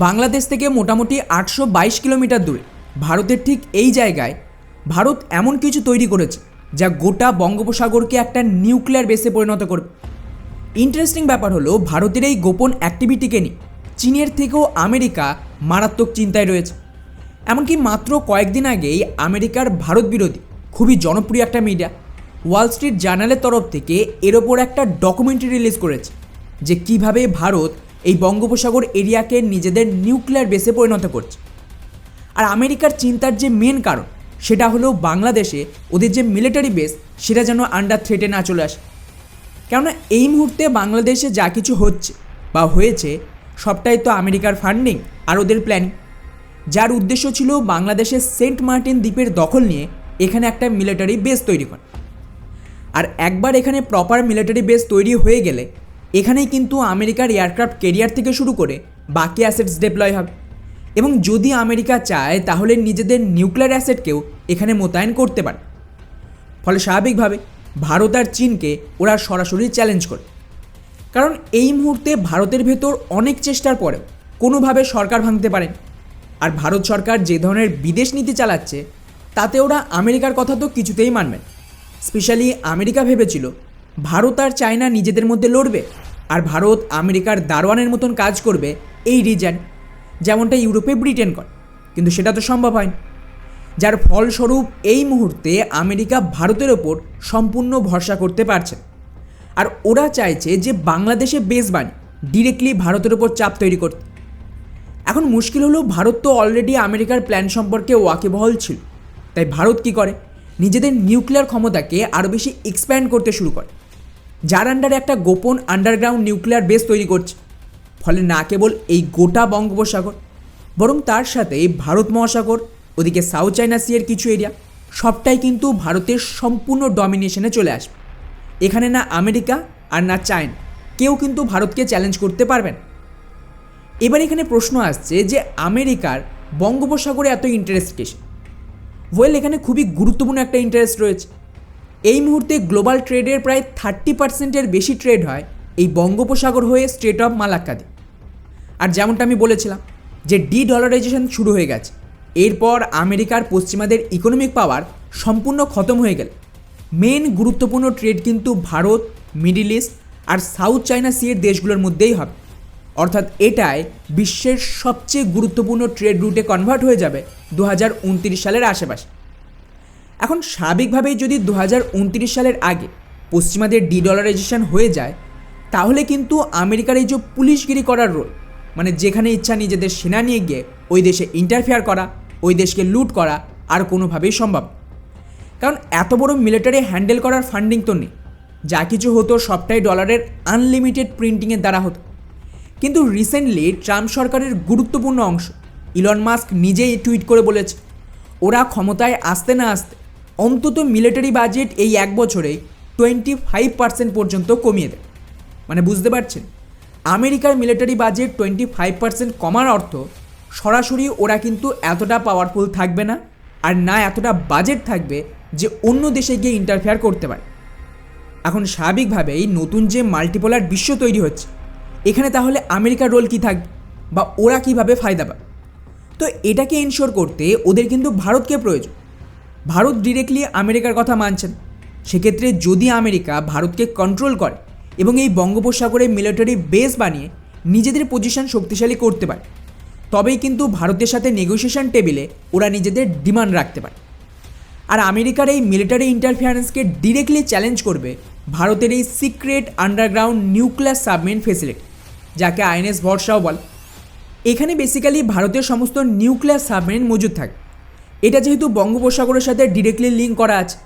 বাংলাদেশ থেকে মোটামুটি আটশো বাইশ কিলোমিটার দূরে। ভারতের ঠিক এই জায়গায় ভারত এমন কিছু তৈরি করেছে যা গোটা বঙ্গোপসাগরকে একটা নিউক্লিয়ার বেসে পরিণত করবে। ইন্টারেস্টিং ব্যাপার হলো, ভারতের এই গোপন অ্যাক্টিভিটিকে নিয়ে চীনের থেকেও আমেরিকা মারাত্মক চিন্তায় রয়েছে। এমনকি মাত্র কয়েকদিন আগেই আমেরিকার ভারত বিরোধী খুবই জনপ্রিয় একটা মিডিয়া ওয়াল স্ট্রিট জার্নালের তরফ থেকে এর ওপর একটা ডকুমেন্টারি রিলিজ করেছে যে কীভাবে ভারত এই বঙ্গোপসাগর এরিয়াকে নিজেদের নিউক্লিয়ার বেসে পরিণত করছে। আর আমেরিকার চিন্তার যে মেন কারণ, সেটা হলো বাংলাদেশে ওদের যে মিলিটারি বেস, সেটা যেন আন্ডার থ্রেটে না চলে আসে। কেননা এই মুহূর্তে বাংলাদেশে যা কিছু হচ্ছে বা হয়েছে, সবটাই তো আমেরিকার ফান্ডিং আর ওদের প্ল্যানিং যার উদ্দেশ্য ছিল বাংলাদেশের সেন্ট মার্টিন দ্বীপের দখল নিয়ে এখানে একটা মিলিটারি বেস তৈরি করা। আর একবার এখানে প্রপার মিলিটারি বেস তৈরি হয়ে গেলে এখানেই কিন্তু আমেরিকার এয়ারক্রাফট কেরিয়ার থেকে শুরু করে বাকি অ্যাসেটস ডেপ্লয় হবে। এবং যদি আমেরিকা চায়, তাহলে নিজেদের নিউক্লিয়ার অ্যাসেটকেও এখানে মোতায়েন করতে পারে। ফলে স্বাভাবিকভাবে ভারত আর চীনকে ওরা সরাসরি চ্যালেঞ্জ করে। কারণ এই মুহূর্তে ভারতের ভেতর অনেক চেষ্টার পরেও কোনোভাবে সরকার ভাঙতে পারেন। আর ভারত সরকার যে ধরনের বিদেশ নীতি চালাচ্ছে, তাতে ওরা আমেরিকার কথা তো কিছুতেই মানবেন স্পেশালি আমেরিকা ভেবেছিল, ভারত আর চায়না নিজেদের মধ্যে লড়বে। আর ভারত আমেরিকার দারোয়ানের মতন কাজ করবে এই রিজন যেমনটা ইউরোপে ব্রিটেন করে। কিন্তু সেটা তো সম্ভব হয়নি। যার ফলস্বরূপ এই মুহূর্তে আমেরিকা ভারতের ওপর সম্পূর্ণ ভরসা করতে পারছে আর ওরা চাইছে যে বাংলাদেশে বেস বানি ডিরেক্টলি ভারতের ওপর চাপ তৈরি করতে। এখন মুশকিল হলো ভারত তো অলরেডি আমেরিকার প্ল্যান সম্পর্কে ওয়াকিবহল ছিল। তাই ভারত কি করে? নিজেদের নিউক্লিয়ার ক্ষমতাকে আরও বেশি এক্সপ্যান্ড করতে শুরু করে। যার আন্ডারে একটা গোপন আন্ডারগ্রাউন্ড নিউক্লিয়ার বেস তৈরি করছে। ফলে না কেবল এই গোটা বঙ্গোপসাগর, বরং তার সাথে ভারত মহাসাগর, ওদিকে সাউথ চায়না সিয়ের কিছু এরিয়া সবটাই কিন্তু ভারতের সম্পূর্ণ ডমিনেশনে চলে আসবে। এখানে না আমেরিকা আর না চায়না কেউ কিন্তু ভারতকে চ্যালেঞ্জ করতে পারবেন এবার এখানে প্রশ্ন আসছে যে আমেরিকার বঙ্গোপসাগরে এত ইন্টারেস্ট কিসে ওয়েল এখানে খুবই গুরুত্বপূর্ণ একটা ইন্টারেস্ট রয়েছে। এই মুহূর্তে গ্লোবাল ট্রেডের প্রায় থার্টি পার্সেন্টের বেশি ট্রেড হয় এই বঙ্গোপসাগর হয়ে স্টেট অফ মালাক্কা দিয়ে আর যেমনটা আমি বলেছিলাম যে ডি ডলারাইজেশন শুরু হয়ে গেছে, এরপর আমেরিকার পশ্চিমাদের ইকোনমিক পাওয়ার সম্পূর্ণ খতম হয়ে গেল। মেন গুরুত্বপূর্ণ ট্রেড কিন্তু ভারত মিডিল ইস্ট আর সাউথ চায়না সিয়ের দেশগুলোর মধ্যেই হবে। অর্থাৎ এটাই বিশ্বের সবচেয়ে গুরুত্বপূর্ণ ট্রেড রুটে কনভার্ট হয়ে যাবে দু হাজার উনত্রিশ সালের আশেপাশে। এখন স্বাভাবিকভাবেই যদি দু হাজার উনত্রিশ সালের আগে পশ্চিমাদের ডি ডলারাইজেশন হয়ে যায়, তাহলে কিন্তু আমেরিকার এই যে পুলিশগিরি করার রোল মানে যেখানে ইচ্ছা নিজেদের সেনা নিয়ে গিয়ে ওই দেশে ইন্টারফেয়ার করা, ওই দেশকে লুট করা, আর কোনোভাবেই সম্ভব কারণ এত বড় মিলিটারি হ্যান্ডেল করার ফান্ডিং তো নেই। যা কিছু হতো সবটাই ডলারের আনলিমিটেড প্রিন্টিংয়ের দ্বারা হতো। কিন্তু রিসেন্টলি ট্রাম্প সরকারের গুরুত্বপূর্ণ অংশ ইলন মাস্ক নিজেই টুইট করে বলেছে, ওরা ক্ষমতায় আসতে না আসতে অন্তত মিলিটারি বাজেট এই এক বছরেই টোয়েন্টি ফাইভ পার্সেন্ট পর্যন্ত কমিয়ে দেয় মানে বুঝতে পারছেন? আমেরিকার military budget twenty five percent কমার অর্থ সরাসরি ওরা কিন্তু এতটা পাওয়ারফুল থাকবে না আর না এতটা বাজেট থাকবে যে অন্য দেশে গিয়ে ইন্টারফেয়ার করতে পারে। এখন স্বাভাবিকভাবেই নতুন যে মাল্টিপোলার বিশ্ব তৈরি হচ্ছে, এখানে তাহলে আমেরিকার রোল কী থাকবে বা ওরা কীভাবে ফায়দা পাবে? তো এটাকে এনশোর করতে ওদের কিন্তু ভারতকে প্রয়োজন। ভারত ডিরেক্টলি আমেরিকার কথা মানছেন। সেক্ষেত্রে যদি আমেরিকা ভারতকে কন্ট্রোল করে এবং এই বঙ্গোপসাগরে মিলিটারি বেস বানিয়ে নিজেদের পজিশন শক্তিশালী করতে পারে, তবেই কিন্তু ভারতের সাথে নেগোসিয়েশন টেবিলে ওরা নিজেদের ডিমান্ড রাখতে পারে। আর আমেরিকার এই মিলিটারি ইন্টারফিয়ারেন্সকে ডিরেক্টলি চ্যালেঞ্জ করবে ভারতের এই secret underground nuclear submarine facility যাকে আইএনএস ভরসাও বলে। এখানে বেসিক্যালি ভারতের সমস্ত নিউক্লিয়ার সাবমেরিন মজুদ থাকে। এটা যেহেতু বঙ্গোপসাগরের সাথে ডিরেক্টলি লিঙ্ক করা আছে,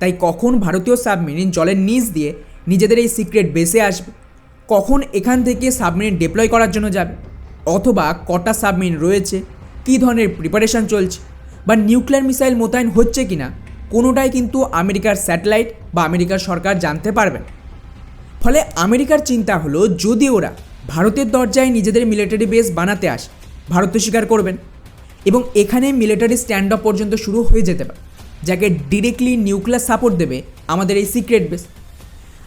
তাই কখন ভারতীয় সাবমেরিন জলের নিচ দিয়ে নিজেদের এই সিক্রেট বেসে আসবে? কখন এখান থেকে সাবমেরিন ডিপ্লয় করার জন্য যাবে? অথবা কটা সাবমেরিন রয়েছে? কী ধরনের প্রিপারেশন চলছে? বা নিউক্লিয়ার মিসাইল মোতায়েন হচ্ছে কিনা? কোনোটাই কিন্তু আমেরিকার স্যাটেলাইট বা আমেরিকার সরকার জানতে পারবেন ফলে আমেরিকার চিন্তা হলো, যদি ওরা ভারতের দরজায় নিজেদের মিলিটারি বেস বানাতে আসে, ভারত তো স্বীকার করবেন এবং এখানে মিলিটারি স্ট্যান্ড অফ পর্যন্ত শুরু হয়ে যেতে পারে, যাকে ডিরেক্টলি নিউক্লিয়ার সাপোর্ট দেবে আমাদের এই সিক্রেট বেস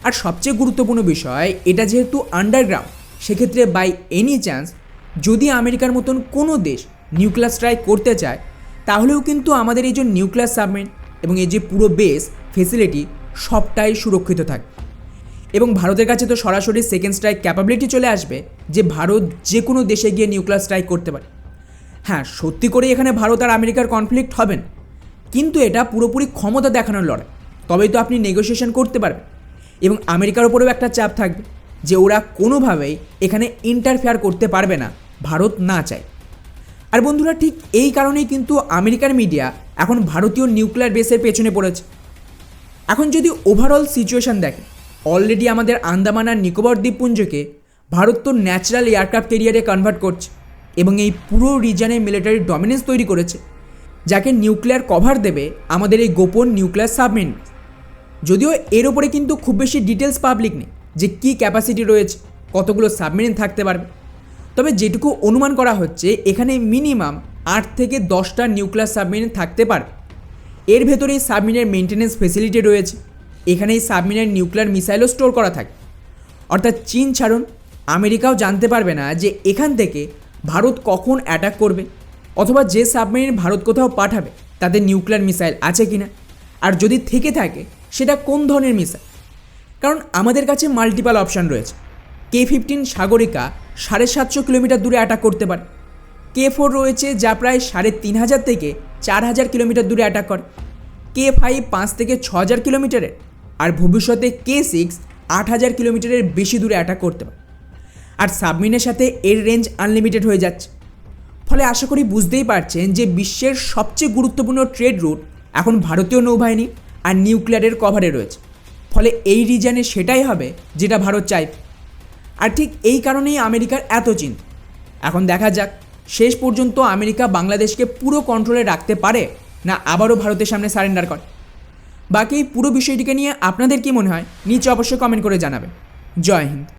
আর সবচেয়ে গুরুত্বপূর্ণ বিষয়, এটা যেহেতু আন্ডারগ্রাউন্ড সেক্ষেত্রে বাই এনি চান্স যদি আমেরিকার মতন কোনো দেশ নিউক্লিয়ার স্ট্রাইক করতে চায়, তাহলেও কিন্তু আমাদের এই যে নিউক্লিয়ার সাবমেরিন এবং এই যে পুরো বেস ফেসিলিটি সবটাই সুরক্ষিত থাকে। এবং ভারতের কাছে তো সরাসরি সেকেন্ড স্ট্রাইক ক্যাপাবিলিটি চলে আসবে, যে ভারত যে কোনো দেশে গিয়ে নিউক্লিয়ার স্ট্রাইক করতে পারে। হ্যাঁ সত্যি করে এখানে ভারত আর আমেরিকার কনফ্লিক্ট হবে না কিন্তু এটা পুরোপুরি ক্ষমতা দেখানোর লড়াই। তবেই তো আপনি নেগোসিয়েশন করতে পারবেন। এবং আমেরিকার ওপরেও একটা চাপ থাকবে যে ওরা কোনোভাবেই এখানে ইন্টারফেয়ার করতে পারবে না, ভারত না চায়। আর বন্ধুরা, ঠিক এই কারণেই কিন্তু আমেরিকার মিডিয়া এখন ভারতীয় নিউক্লিয়ার বেসের পেছনে পড়েছে। এখন যদি ওভারঅল সিচুয়েশন দেখে অলরেডি আমাদের আন্দামান আর নিকোবর দ্বীপপুঞ্জকে ভারত তো ন্যাচারাল এয়ারক্রাফট ক্যারিয়ারে কনভার্ট করছে। এবং এই পুরো রিজনে মিলিটারি ডমিনেন্স তৈরি করেছে, যাকে নিউক্লিয়ার কভার দেবে আমাদের এই গোপন নিউক্লিয়ার সাবমেরিন যদিও এর ওপরে কিন্তু খুব বেশি ডিটেলস পাবলিক নেই যে কী ক্যাপাসিটি রয়েছে, কতগুলো সাবমেরিন থাকতে পারবে। তবে যেটুকু অনুমান করা হচ্ছে, এখানে মিনিমাম আট থেকে দশটা নিউক্লিয়ার সাবমেরিন থাকতে পারবে। এর ভেতরে সাবমেরিনের মেনটেন্যান্স ফেসিলিটি রয়েছে এখানে এই সাবমেরিনের নিউক্লিয়ার মিসাইলও স্টোর করা থাকে। অর্থাৎ চীন ছাড়ুন, আমেরিকাও জানতে পারবে না যে এখান থেকে ভারত কখন অ্যাটাক করবে? অথবা যে সাবমেরিন ভারত কোথাও পাঠাবে, তাদের নিউক্লিয়ার মিসাইল আছে কিনা? আর যদি থেকে থাকে, সেটা কোন ধরনের মিসাইল কারণ আমাদের কাছে মাল্টিপাল অপশান রয়েছে। কে ফিফটিন সাগরিকা সাড়ে সাতশো কিলোমিটার দূরে অ্যাটাক করতে পারে। কে ফোর রয়েছে যা প্রায় সাড়ে তিন হাজার থেকে চার হাজার কিলোমিটার দূরে অ্যাটাক করে। কে ফাইভ পাঁচ থেকে ছ হাজার কিলোমিটারের। আর ভবিষ্যতে কে সিক্স আট হাজার কিলোমিটারের বেশি দূরে অ্যাটাক করতে পারে। আর সাবমিনের সাথে এর রেঞ্জ আনলিমিটেড হয়ে যাচ্ছে। ফলে আশা করি বুঝতেই পারছেন যে বিশ্বের সবচেয়ে গুরুত্বপূর্ণ ট্রেড রুট এখন ভারতীয় নৌবাহিনী আর নিউক্লিয়ারের কভারে রয়েছে। ফলে এই রিজনে সেটাই হবে যেটা ভারত চায়। আর ঠিক এই কারণেই আমেরিকার এত চিন্তা। এখন দেখা যাক, শেষ পর্যন্ত আমেরিকা বাংলাদেশকে পুরো কন্ট্রোলে রাখতে পারে না আবারও ভারতের সামনে সারেন্ডার করে। বাকি পুরো বিষয়টিকে নিয়ে আপনাদের কি মনে হয়, নিচে অবশ্যই কমেন্ট করে জানাবেন। জয় হিন্দ।